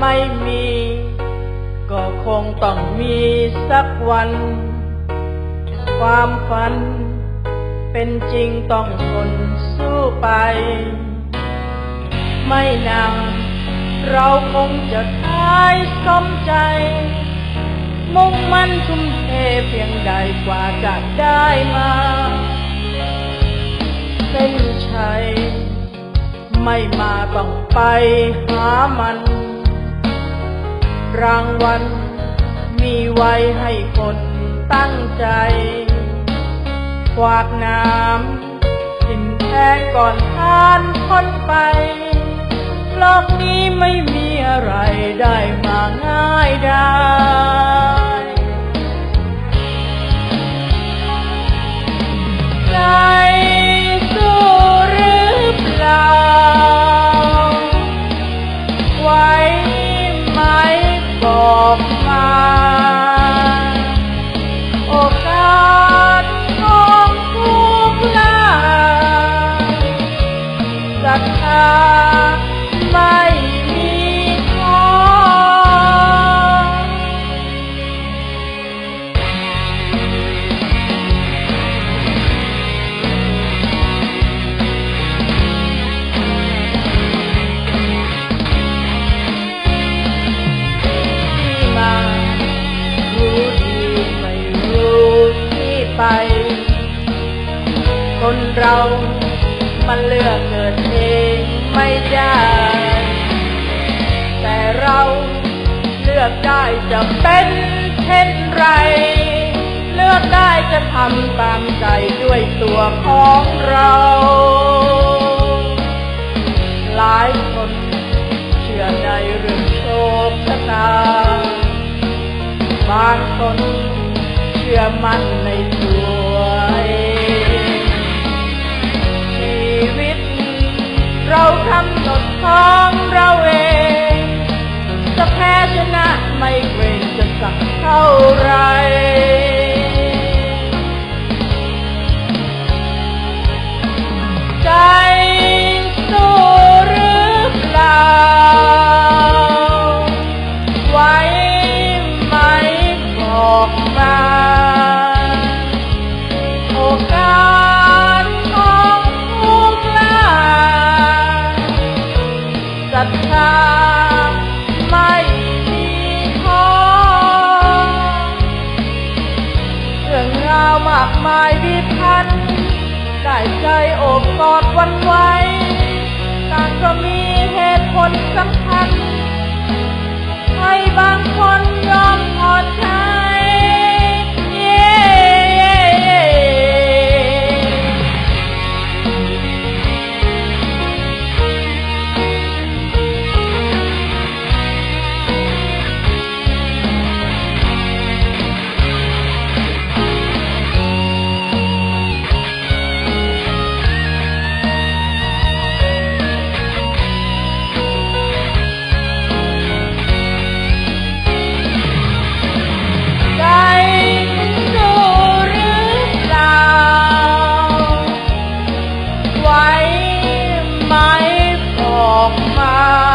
ไม่มี ก็คงต้องมีสักวัน ความฝัน เป็นจริงต้องทนสู้ไป ไม่นานเราคงจะทายสมใจ มุ่งมั่นทุ่มเทเพียงใดกว่าจะได้มา เส้นชัยไม่มาต้องไปหามัน รางวัล มีไว้ให้คนตั้งใจ ขวากน้ำกินแท้ก่อนทานค้นไป โลกนี้ไม่มีอะไรได้มาง่ายได้ คนเรามันเลือกเกิดเองไม่ได้ แต่เราเลือกได้จะเป็นเช่นไร เลือกได้จะทำตามใจด้วยตัวของเรา หลายคนเชื่อในเรื่องโชคชะตา บางคนเชื่อมั่นในตัว เราทำหนดของเราเองจะแพ้ชนะไม่เกรงจะสักเท่าไร ใจอบกอดวันไหว ไว้ไหมออกมา